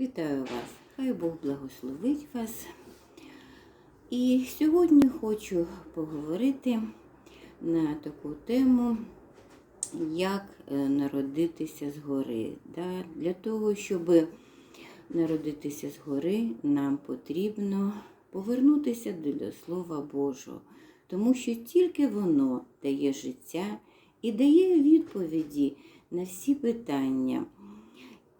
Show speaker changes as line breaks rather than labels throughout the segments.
Вітаю вас! Хай Бог благословить вас. І сьогодні хочу поговорити на таку тему, як е, народитися згори. Для того, щоб народитися згори, нам потрібно повернутися до Слова Божого, тому що тільки воно дає життя і дає відповіді на всі питання.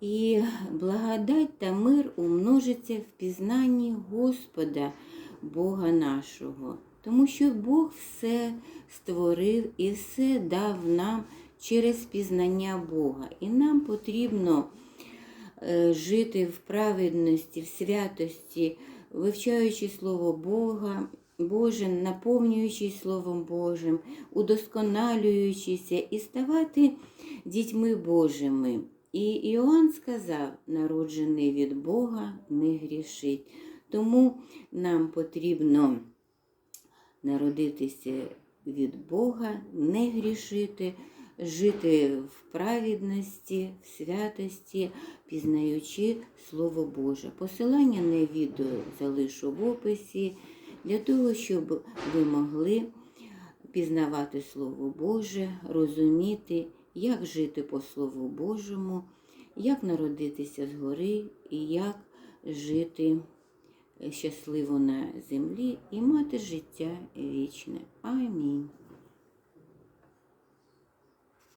І благодать та мир умножиться в пізнанні Господа, Бога нашого, тому що Бог все створив і все дав нам через пізнання Бога. І нам потрібно е, жити в праведності, в святості, вивчаючи Слово Бога, Боже, наповнюючись Словом Божим, удосконалюючися і ставати дітьми Божими. І Іоанн сказав, народжений від Бога не грішить. Тому нам потрібно народитися від Бога, не грішити, жити в праведності, в святості, пізнаючи Слово Боже. Посилання на відео залишу в описі для того, щоб ви могли пізнавати Слово Боже, розуміти, як жити по Слову Божому, як народитися згори і як жити щасливо на землі і мати життя вічне. Амінь.